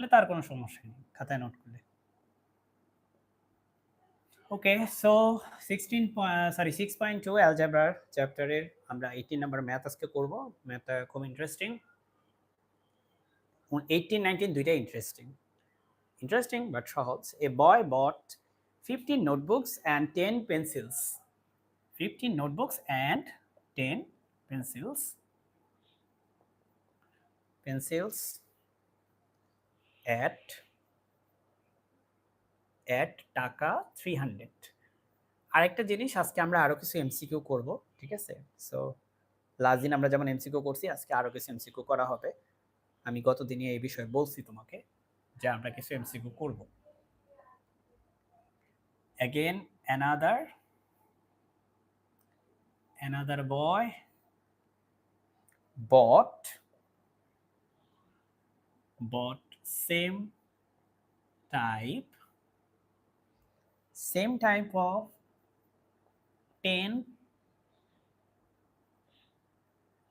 তাহলে তার কোনো সমস্যা নেই, খাতায় নোট করলে। Okay so sixteen sorry six point two অ্যালজাব্রার চ্যাপ্টারের আমরা এইটিন নাম্বার ম্যাথ আজকে করব। ম্যাথটা খুব ইন্টারেস্টিং এইটিন নাইনটিন দুইটাই ইন্টারেস্টিং ইন্টারেস্টিং বাট সহজ। A boy bought fifteen notebooks and ten pencils fifteen notebooks and ten pencils pencils at at টাকা three hundred আরেকটা জিনিস, আজকে আমরা আরও কিছু এমসিকিউ করব, ঠিক আছে? সো লাস্ট দিন আমরা যেমন এমসিকিউ করছি, আজকে আরও কিছু এমসিকিউ করা হবে। আমি গত দিনে এই বিষয়ে বলছি তোমাকে যে আমরা কিছু এমসিকিউ করব। Again another another boy bought bought same type same type of 10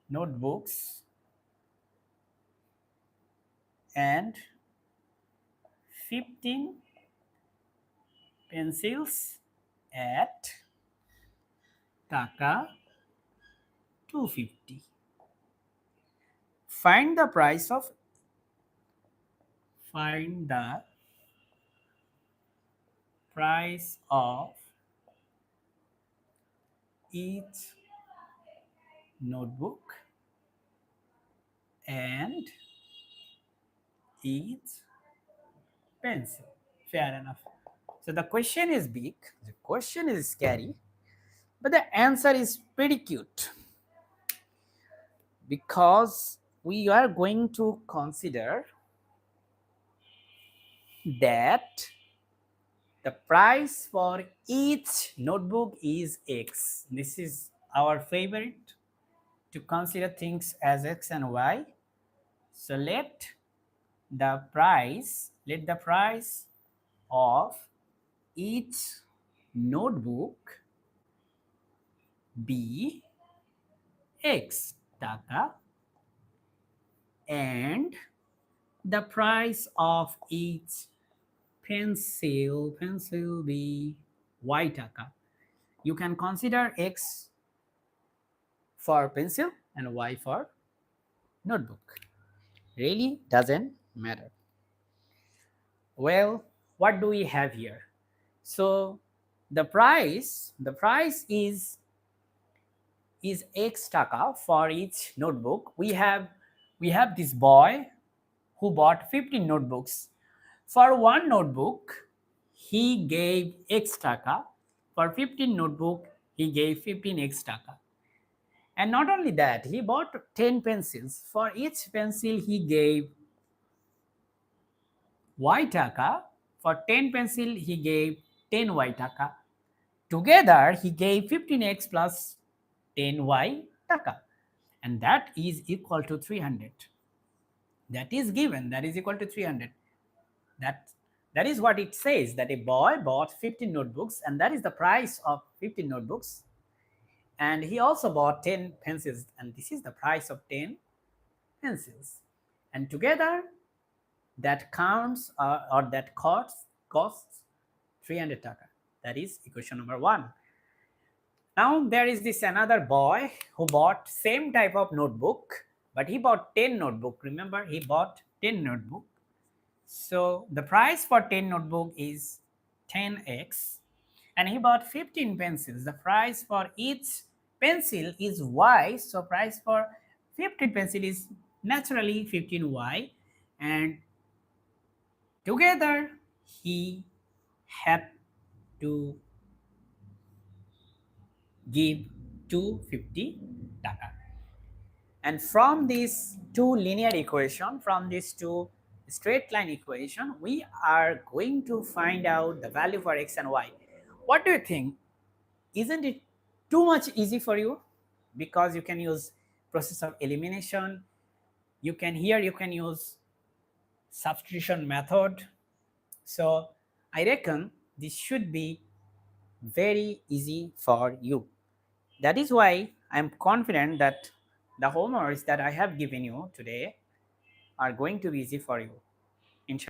notebooks and 15 pencils at টাকা 250 find the price of find the price of each notebook and each pencil. Fair enough. So the question is big the question is scary but the answer is pretty cute. Because we are going to consider that the price for each notebook is x. This is our favorite to consider things as x and y. So let the price let the price of each notebook be x টাকা and the price of each pencil pencil be y টাকা you can consider x for pencil and y for notebook. Really doesn't matter. Well what do we have here? So the price the price is is x taka for each notebook. We have we have this boy who bought 15 notebooks for one notebook he gave x taka. For 15 notebook he gave 15 x taka. And not only that he bought 10 pencils. For each pencil he gave y taka. For 10 pencil he gave 10 y taka. Together he gave 15x plus 10y taka. And that is equal to 300 that is given. That is equal to 300 that that is what it says that a boy bought 15 notebooks and that is the price of 15 notebooks and he also bought 10 pencils and this is the price of 10 pencils and together that counts uh, or that costs costs 300 taka that is equation number 1 now there is this another boy who bought same type of notebook, but he bought 10 notebook. Remember, he bought 10 notebook. So the price for 10 notebook is 10x and he bought 15 pencils. The price for each pencil is y. So price for 15 pencil is naturally 15y and together he had to give 250 taka. And from these two linear equation, from these two straight line equation, we are going to find out the value for x and y. What do you think? Isn't it too much easy for you? Because you can use process of elimination. You can here you can use substitution method. So I reckon this should be very easy for you. That is why I'm confident that the homeworks that I have given you today are going to be easy for you.